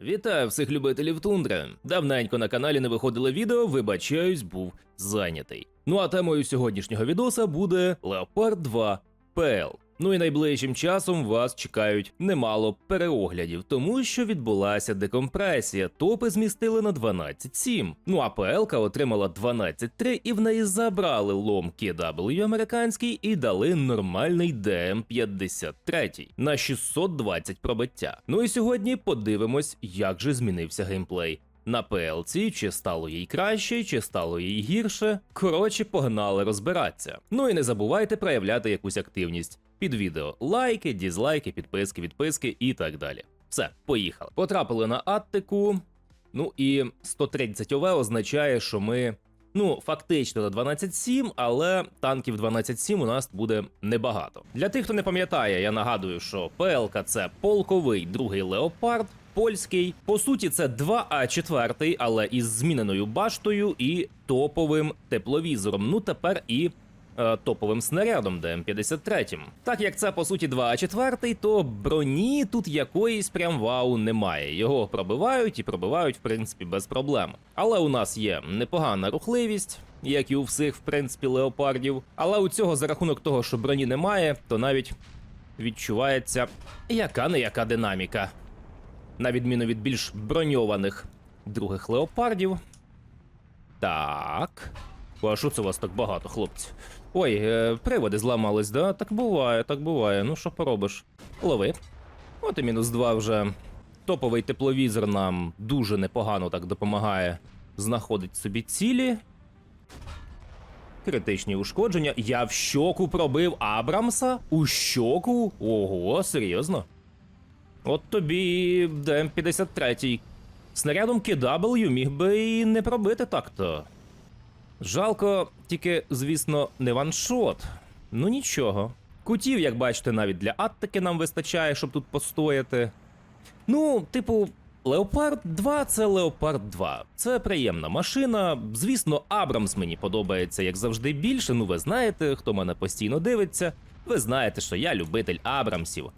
Вітаю всіх любителів тундри. Давненько на каналі не виходило відео, вибачаюсь, був зайнятий. Ну а темою сьогоднішнього відоса буде Леопард 2 PL. Ну і найближчим часом вас чекають немало переоглядів, тому що відбулася декомпресія. Топи змістили на 12.7. Ну а PL отримала 12.3 і в неї забрали лом KW американський і дали нормальний DM53 на 620 пробиття. Ну і сьогодні подивимось, як же змінився геймплей. На PLC, чи стало їй краще, чи стало їй гірше. Коротше, погнали розбиратися. Ну і не забувайте проявляти якусь активність під відео. Лайки, дізлайки, підписки, відписки і так далі. Все, поїхали. Потрапили на Аттику. Ну і 130 ОВ означає, що ми. Ну, фактично на 12.7, але танків 12.7 у нас буде небагато. Для тих, хто не пам'ятає, я нагадую, що ПЛК це полковий другий леопард, польський. По суті, це 2А4, але із зміненою баштою і топовим тепловізором. Ну тепер і е, топовим снарядом ДМ-53. Так як це по суті 2А4, то броні тут якоїсь прям вау немає. Його пробивають і пробивають, в принципі, без проблем. Але у нас є непогана рухливість. Як і у всіх, в принципі, леопардів. Але у цього за рахунок того, що броні немає, то навіть відчувається яка не яка динаміка. На відміну від більш броньованих других леопардів. Так. А що це у вас так багато, хлопці? Ой, е, приводи зламались, да? Так буває, так буває. Ну що поробиш? Лови. От і мінус два вже. Топовий тепловізор нам дуже непогано так допомагає знаходить собі цілі. Критичні ушкодження. Я в щоку пробив Абрамса? У щоку? Ого, серйозно? От тобі ДМ-53. Снарядом KW міг би і не пробити так-то. Жалко, тільки, звісно, не ваншот. Ну нічого. Кутів, як бачите, навіть для Аттики нам вистачає, щоб тут постояти. Ну, типу, Леопард 2 це Леопард 2. Це приємна машина. Звісно, Абрамс мені подобається, як завжди, більше. Ну, ви знаєте, хто мене постійно дивиться. Ви знаєте, що я любитель Абрамсів.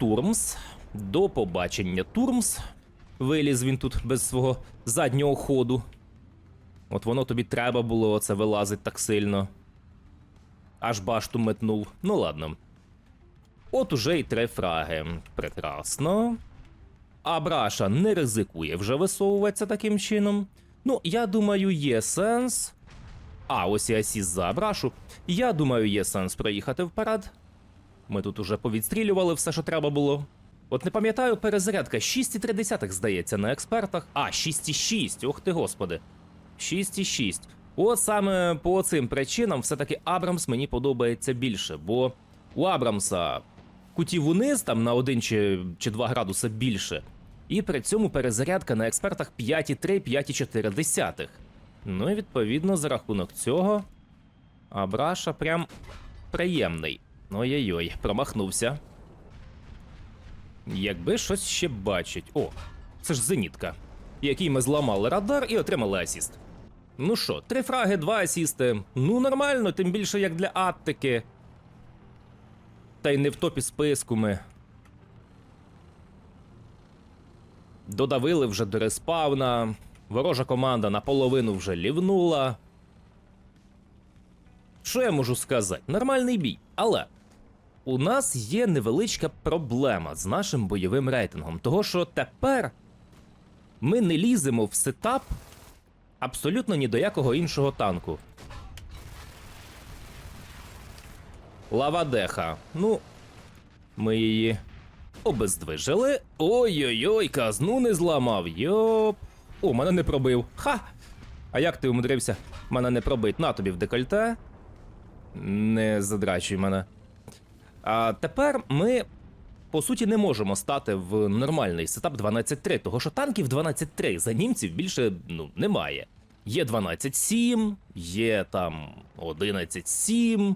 Турмс. До побачення, Турмс. Виліз він тут без свого заднього ходу. От воно тобі треба було оце вилазить так сильно. Аж башту метнув. Ну ладно. От уже й три фраги. Прекрасно. Абраша не ризикує вже висовуватися таким чином. Ну, я думаю, є сенс. А, ось і асіс за Абрашу. Я думаю, є сенс проїхати вперед. Ми тут уже повідстрілювали все, що треба було. От не пам'ятаю, перезарядка 6,3 здається на експертах. А, 6,6, ох ти господи. 6,6. От саме по цим причинам все-таки Абрамс мені подобається більше, бо у Абрамса кутів униз там на 1 чи, чи 2 градуса більше. І при цьому перезарядка на експертах 5,3-5,4. Ну і відповідно за рахунок цього Абраша прям приємний. Ой-ой-ой, промахнувся. Якби щось ще бачить. О, це ж зенітка, який ми зламали радар і отримали асіст. Ну що, три фраги, два асісти. Ну нормально, тим більше як для Аттики. Та й не в топі списку ми. Додавили вже до респавна. Ворожа команда наполовину вже лівнула. Що я можу сказати? Нормальний бій. Але у нас є невеличка проблема з нашим бойовим рейтингом. Того, що тепер ми не ліземо в сетап абсолютно ні до якого іншого танку. Лавадеха. Ну, ми її обездвижили. Ой-ой-ой, казну не зламав. Йоп. О, мене не пробив. Ха! А як ти умудрився? Мене не пробить. На тобі в декольте. Не задрачуй мене. А тепер ми, по суті, не можемо стати в нормальний сетап 12.3, того що танків 12.3 за німців більше ну, немає. Є 12.7, є там 11.7.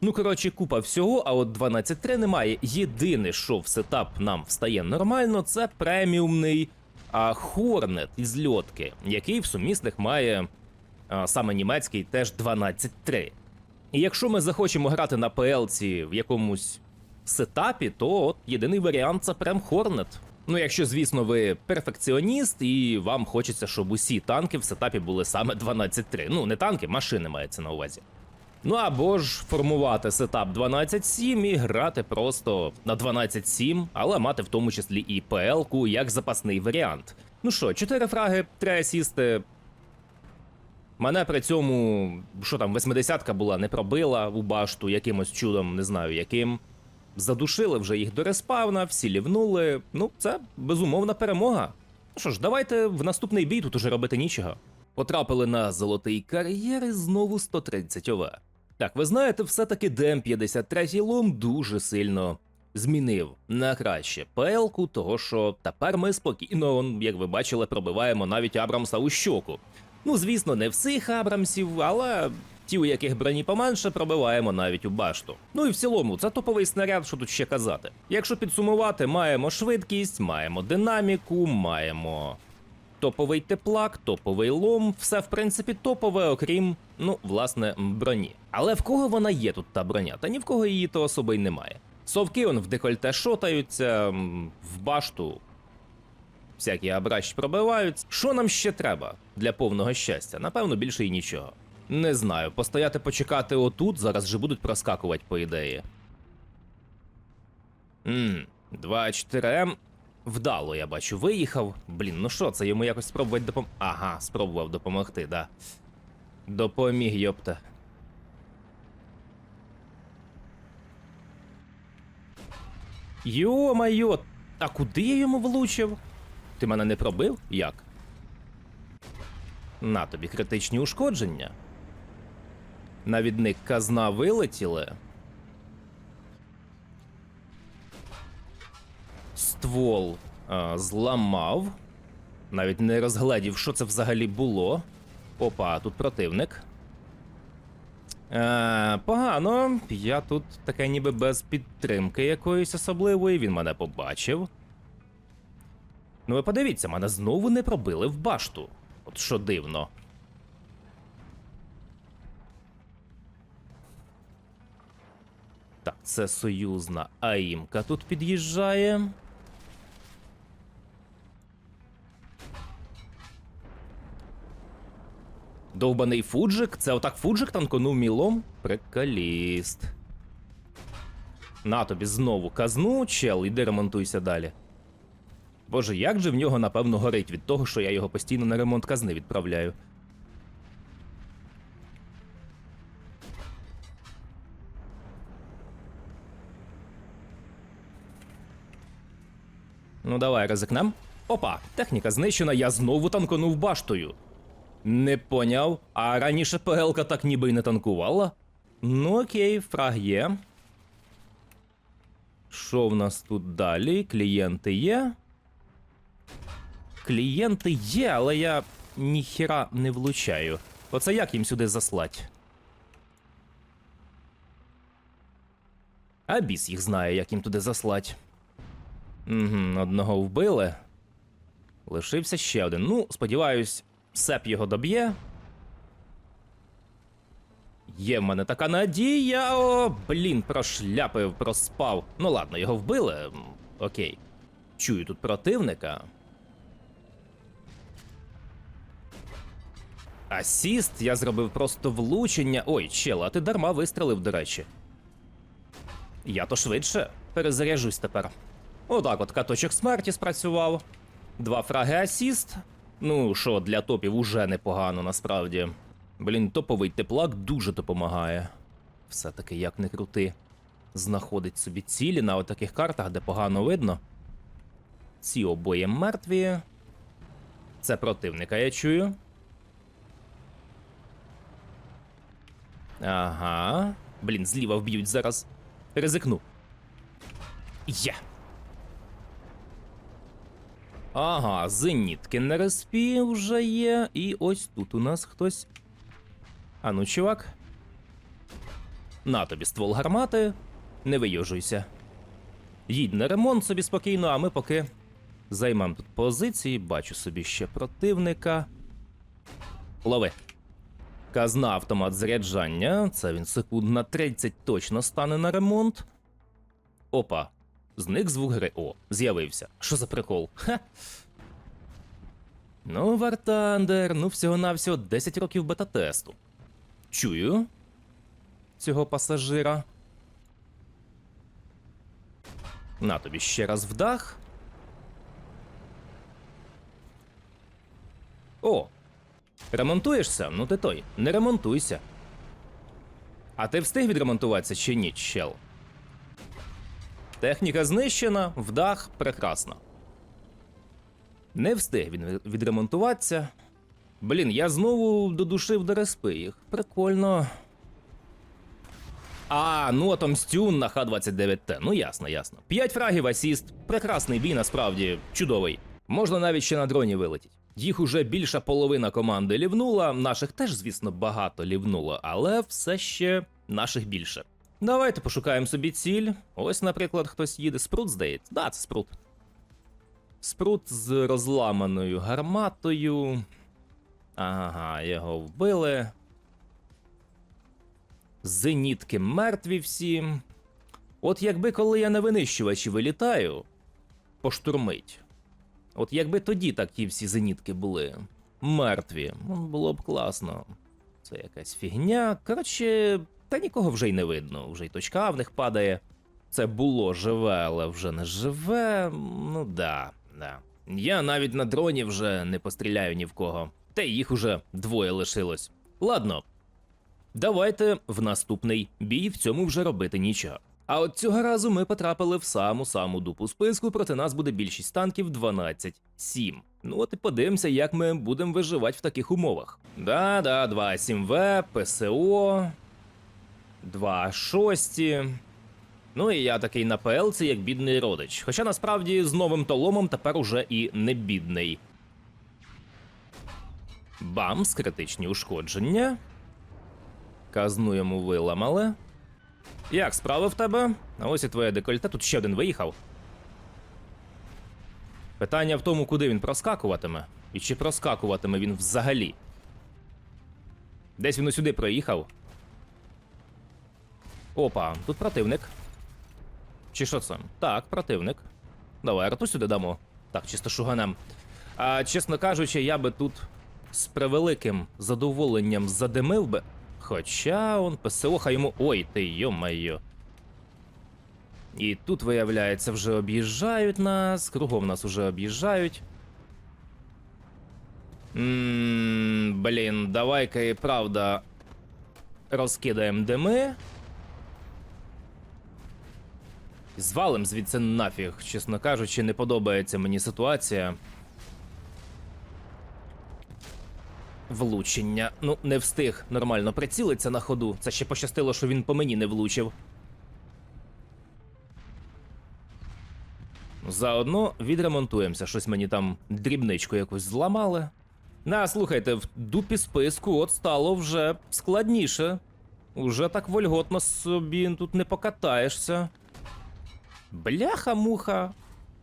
Ну, коротше, купа всього, а от 12.3 немає. Єдине, що в сетап нам встає нормально, це преміумний а, Hornet із льотки, який в сумісних має а, саме німецький теж 12.3. І якщо ми захочемо грати на PLC в якомусь сетапі, то от єдиний варіант це прем Hornet. Ну, якщо, звісно, ви перфекціоніст і вам хочеться, щоб усі танки в сетапі були саме 12.3. Ну, не танки, машини мається на увазі. Ну або ж формувати сетап 12.7 і грати просто на 12.7, але мати в тому числі і ПЛ-ку як запасний варіант. Ну що, 4 фраги, 3 асісти. Мене при цьому, що там, 80-ка була, не пробила у башту якимось чудом, не знаю яким. Задушили вже їх до респавна, всі лівнули. Ну, це безумовна перемога. Ну що ж, давайте в наступний бій тут уже робити нічого. Потрапили на золотий кар'єр і знову 130 ОВ. Так, ви знаєте, все-таки ДМ-53 лом дуже сильно змінив на краще ПЛ-ку, того що тепер ми спокійно, як ви бачили, пробиваємо навіть Абрамса у щоку. Ну, звісно, не всіх Абрамсів, але ті, у яких броні поменше, пробиваємо навіть у башту. Ну і в цілому, це топовий снаряд, що тут ще казати. Якщо підсумувати, маємо швидкість, маємо динаміку, маємо топовий теплак, топовий лом, все в принципі топове, окрім, ну, власне, броні. Але в кого вона є тут та броня? Та ні в кого її то особи й немає. Совки он в декольте шотаються, в башту всякі абращ пробивають. Що нам ще треба для повного щастя? Напевно, більше і нічого. Не знаю, постояти почекати отут, зараз же будуть проскакувати, по ідеї. Ммм, 2-4М. Вдало, я бачу, виїхав. Блін, ну що, це йому якось спробувати допом... Ага, спробував допомогти, да. Допоміг, йопта. Йо-майо, а куди я йому влучив? Ти мене не пробив? Як? На тобі критичні ушкодження. Навідник казна вилетіли. Ствол а, зламав. Навіть не розгледів, що це взагалі було. Опа, тут противник. Е, погано. Я тут таке ніби без підтримки якоїсь особливої. Він мене побачив. Ну ви подивіться, мене знову не пробили в башту. От що дивно. Так, це союзна АІМка тут під'їжджає. Довбаний фуджик? Це отак фуджик танконув мілом? Приколіст. На тобі знову казну, чел, іди ремонтуйся далі. Боже, як же в нього напевно горить від того, що я його постійно на ремонт казни відправляю. Ну, давай ризикнем. Опа, техніка знищена, я знову танконув баштою. Не поняв, а раніше ПЛК так ніби й не танкувала. Ну окей, фраг є. Що в нас тут далі? Клієнти є. Клієнти є, але я ніхіра не влучаю. Оце як їм сюди заслать? А біс їх знає, як їм туди заслать. Угу, одного вбили. Лишився ще один. Ну, сподіваюсь, Сеп його доб'є. Є в мене така надія. О, блін, прошляпив, проспав. Ну ладно, його вбили. Окей. Чую тут противника. Асіст, я зробив просто влучення. Ой, чел, а ти дарма вистрелив, до речі. Я то швидше перезаряжусь тепер. Отак от каточок смерті спрацював. Два фраги асіст. Ну, що, для топів уже непогано насправді. Блін, топовий теплак дуже допомагає. Все-таки як не крути. Знаходить собі цілі на отаких картах, де погано видно. Ці обоє мертві. Це противника, я чую. Ага. Блін, зліва вб'ють зараз. Ризикну. Є. Ага, зенітки на респі вже є. І ось тут у нас хтось. А ну, чувак. На тобі ствол гармати. Не вийожуйся. Їдь на ремонт собі спокійно, а ми поки займемо тут позиції. Бачу собі ще противника. Лови. Казна автомат заряджання. Це він секунд на 30 точно стане на ремонт. Опа. Зник звук гри. О, з'явився. Що за прикол? Ха. Ну, Вартандер, ну всього-навсього 10 років бета-тесту. Чую цього пасажира. На тобі ще раз вдах. О! Ремонтуєшся? Ну ти той. Не ремонтуйся. А ти встиг відремонтуватися чи ні, чел? Техніка знищена, вдах прекрасно. Не встиг він відремонтуватися. Блін, я знову додушив до респи їх. Прикольно. А, ну отомстюн на Х-29Т. Ну ясно, ясно. П'ять фрагів асіст. Прекрасний бій, насправді, чудовий. Можна навіть ще на дроні вилетіть. Їх уже більша половина команди лівнула, наших теж, звісно, багато лівнуло, але все ще наших більше. Давайте пошукаємо собі ціль. Ось, наприклад, хтось їде. Спрут, здається. Да, це спрут. Спрут з розламаною гарматою. Ага, його вбили. Зенітки мертві всі. От якби коли я на винищувачі вилітаю, поштурмить. От якби тоді так ті всі зенітки були мертві, ну, було б класно. Це якась фігня. Коротше, та нікого вже й не видно, вже й точка в них падає. Це було живе, але вже не живе. Ну да, да. Я навіть на дроні вже не постріляю ні в кого. Та їх уже двоє лишилось. Ладно, давайте в наступний бій в цьому вже робити нічого. А от цього разу ми потрапили в саму саму дупу списку, проти нас буде більшість танків 12-7. Ну от і подивимося, як ми будемо виживати в таких умовах. Да-да, 2-7В, ПСО, 2-6. Ну і я такий на ПЛ, як бідний родич. Хоча насправді з новим толомом тепер уже і не бідний. Бамс, критичні ушкодження. Казну йому виламали. Як справи в тебе? А ось і твоє декольте, тут ще один виїхав. Питання в тому, куди він проскакуватиме, і чи проскакуватиме він взагалі. Десь він сюди проїхав. Опа, тут противник. Чи що це? Так, противник. Давай, роту сюди дамо. Так, чисто шуганем. А чесно кажучи, я би тут з превеликим задоволенням задимив би. Хоча он ПСОха йому. Ой, ти йо-майо. І тут, виявляється, вже об'їжджають нас, кругом нас уже об'їжджають. Ммм, блін, давай-ка і правда розкидаємо дими. Звалим звідси нафіг, чесно кажучи, не подобається мені ситуація. Влучення. Ну, не встиг нормально прицілитися на ходу. Це ще пощастило, що він по мені не влучив. Заодно відремонтуємося. Щось мені там дрібничку якусь зламали. На, слухайте, в дупі списку от стало вже складніше. Уже так вольготно собі тут не покатаєшся. Бляха-муха.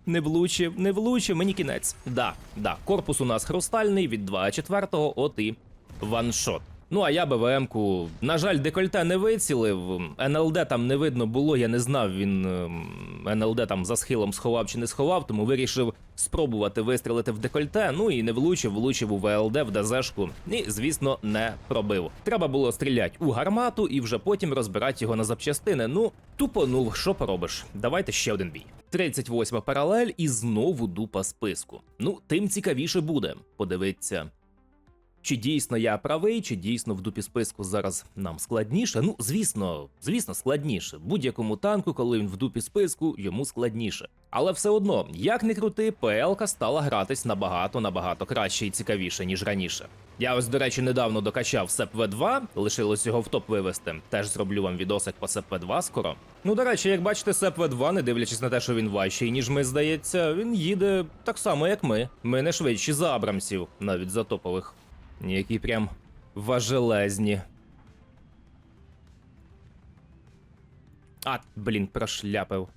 Не влучив, не влучив, мені кінець. Да, да, корпус у нас хрустальний від 2.4, от і ваншот. Ну а я БВМ-ку, на жаль, декольте не вицілив. НЛД там не видно було, я не знав, він ем, НЛД там за схилом сховав чи не сховав, тому вирішив спробувати вистрілити в декольте. Ну і не влучив, влучив у ВЛД в ДЗшку. І, звісно, не пробив. Треба було стріляти у гармату і вже потім розбирати його на запчастини. Ну, тупонув, що поробиш. Давайте ще один бій. 38 паралель і знову дупа списку. Ну, тим цікавіше буде. Подивиться. Чи дійсно я правий, чи дійсно в дупі списку зараз нам складніше? Ну, звісно, звісно, складніше. Будь-якому танку, коли він в дупі списку, йому складніше. Але все одно, як не крути, ПЛК стала гратись набагато набагато краще і цікавіше, ніж раніше. Я ось, до речі, недавно докачав сеп В2, лишилось його в топ вивести. Теж зроблю вам відосик по сеп В2 скоро. Ну, до речі, як бачите, сеп В2, не дивлячись на те, що він важчий, ніж ми, здається, він їде так само, як ми. Ми не швидші за Абрамсів, навіть за топових. Які прям важелезні. А, блін, прошляпив.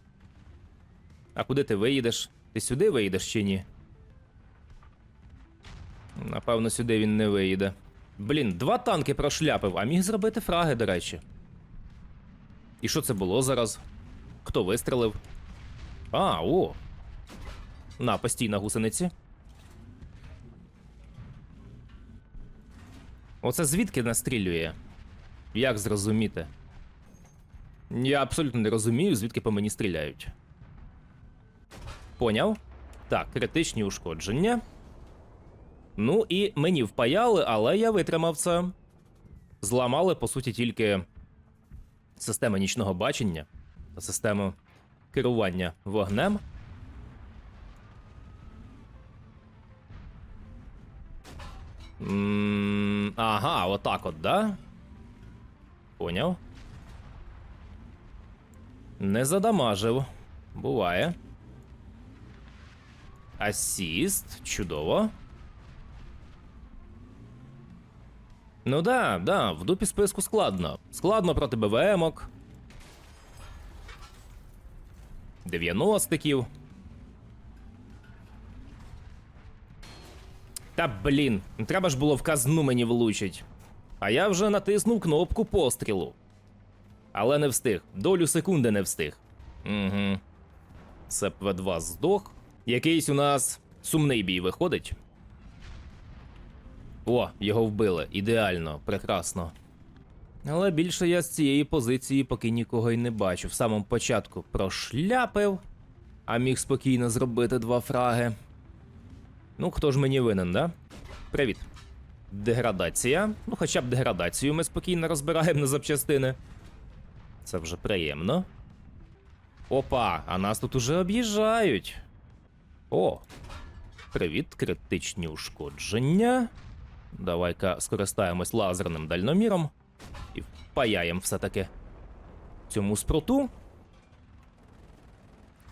А куди ти виїдеш? Ти сюди виїдеш чи ні? Напевно, сюди він не виїде. Блін, два танки прошляпив, а міг зробити фраги, до речі. І що це було зараз? Хто вистрелив? А, о. На, постійна гусениці. Оце звідки настрілює? Як зрозуміти? Я абсолютно не розумію, звідки по мені стріляють. Поняв? Так, критичні ушкодження. Ну і мені впаяли, але я витримав це. Зламали, по суті, тільки систему нічного бачення та систему керування вогнем. М, Ага, отак от, да? Поняв. Не задамажив. Буває. Асіст. Чудово. Ну да, да, в дупі списку складно. Складно проти БВМок. 90-ків. Та блін, треба ж було в казну мені влучить. А я вже натиснув кнопку пострілу. Але не встиг. Долю секунди не встиг. Угу. Сеп В2 здох. Якийсь у нас сумний бій виходить. О, його вбили. Ідеально, прекрасно. Але більше я з цієї позиції поки нікого й не бачу. В самому початку прошляпив, а міг спокійно зробити два фраги. Ну, хто ж мені винен, да? Привіт. Деградація. Ну, хоча б деградацію ми спокійно розбираємо на запчастини. Це вже приємно. Опа, а нас тут уже об'їжджають. О. Привіт, критичні ушкодження. Давай-ка скористаємось лазерним дальноміром і впаяємо все-таки цьому спруту.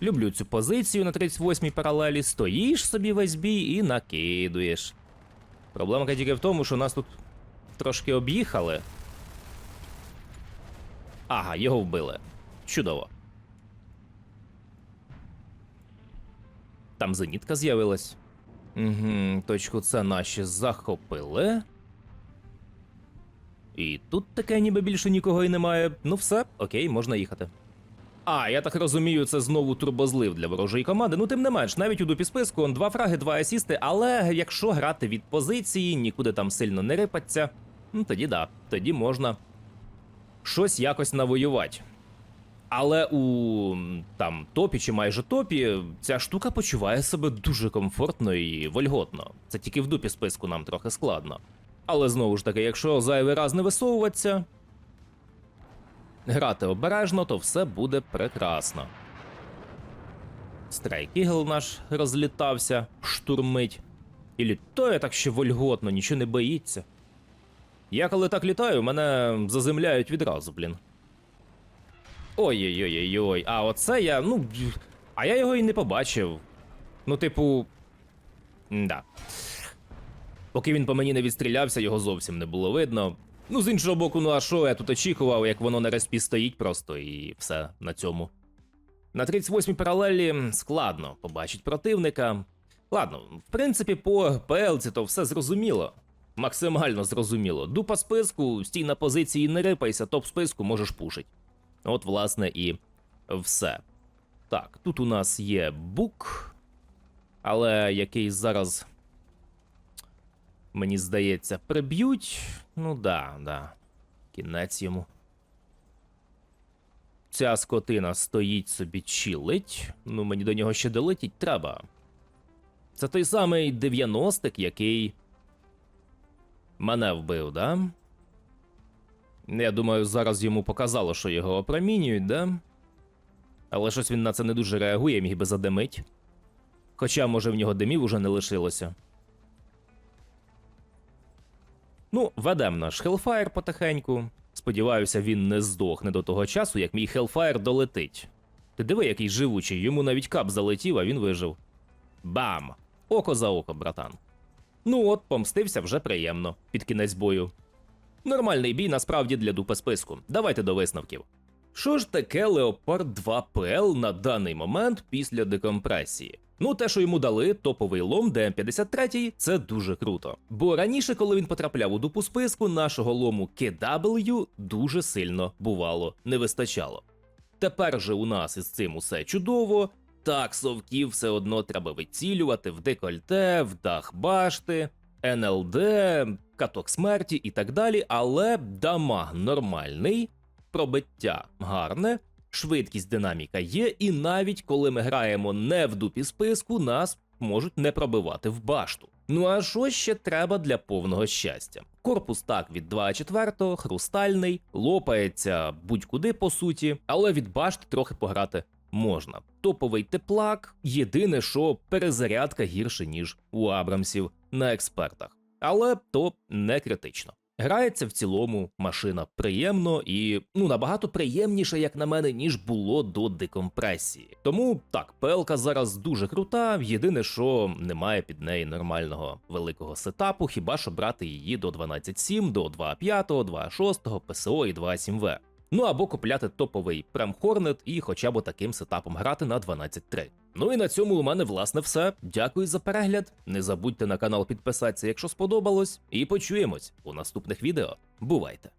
Люблю цю позицію на 38-й паралелі. Стоїш собі весь бій і накидуєш. Проблемка тільки в тому, що нас тут трошки об'їхали. Ага, його вбили. Чудово. Там зенітка з'явилась. Угу, точку С наші захопили. І тут таке ніби більше нікого і немає. Ну все, окей, можна їхати. А, я так розумію, це знову турбозлив для ворожої команди. Ну, тим не менш, навіть у дупі списку два фраги, два асісти, але якщо грати від позиції, нікуди там сильно не рипаться, ну тоді да, тоді можна щось якось навоювати. Але у там топі чи майже топі ця штука почуває себе дуже комфортно і вольготно. Це тільки в дупі списку нам трохи складно. Але знову ж таки, якщо зайвий раз не висовуватися, грати обережно, то все буде прекрасно. Страйк Ігл наш розлітався, штурмить. І літає так ще вольготно, нічого не боїться. Я коли так літаю, мене заземляють відразу, блін. Ой-ой-ой-ой. А оце я. Ну. А я його і не побачив. Ну, типу. Да. Поки він по мені не відстрілявся, його зовсім не було видно. Ну, з іншого боку, ну а що я тут очікував, як воно на респі стоїть просто і все на цьому. На 38-й паралелі складно побачить противника. Ладно, в принципі, по ПЛці то все зрозуміло. Максимально зрозуміло. Дупа списку, стій на позиції не рипайся, топ списку можеш пушить. От, власне, і все. Так, тут у нас є бук, але який зараз, мені здається, приб'ють. Ну да, да. Кінець йому. Ця скотина стоїть собі чилить. Ну, мені до нього ще долетіть треба. Це той самий 90-ик, який мене вбив, да? Я думаю, зараз йому показало, що його опромінюють, да? Але щось він на це не дуже реагує, міг би задимить. Хоча, може, в нього димів уже не лишилося. Ну, ведем наш Hellfire потихеньку. Сподіваюся, він не здохне до того часу, як мій Hellfire долетить. Ти диви, який живучий, йому навіть кап залетів, а він вижив. Бам! Око за око, братан. Ну от, помстився вже приємно, під кінець бою. Нормальний бій насправді для дупа списку. Давайте до висновків. Що ж таке Leopard 2 PL на даний момент після декомпресії? Ну, те, що йому дали топовий лом DM53, це дуже круто. Бо раніше, коли він потрапляв у дупу списку, нашого лому KW дуже сильно бувало не вистачало. Тепер же у нас із цим усе чудово. Так, совків все одно треба вицілювати в декольте, в дах башти, НЛД, каток смерті і так далі, але дамаг нормальний, пробиття гарне, швидкість динаміка є, і навіть коли ми граємо не в дупі списку, нас можуть не пробивати в башту. Ну а що ще треба для повного щастя? Корпус так від 2.4, хрустальний, лопається будь-куди по суті, але від башти трохи пограти можна. Топовий теплак, єдине, що перезарядка гірше, ніж у Абрамсів на експертах. Але то не критично. Грається в цілому машина приємно і ну набагато приємніше, як на мене, ніж було до декомпресії. Тому так, ПЛК зараз дуже крута. Єдине, що немає під неї нормального великого сетапу, хіба що брати її до 12.7, до 2.5, 2.6, ПСО і 2.7В. Ну або купляти топовий Prem Hornet і хоча б таким сетапом грати на 12.3. Ну і на цьому у мене власне все. Дякую за перегляд. Не забудьте на канал підписатися, якщо сподобалось, і почуємось у наступних відео. Бувайте!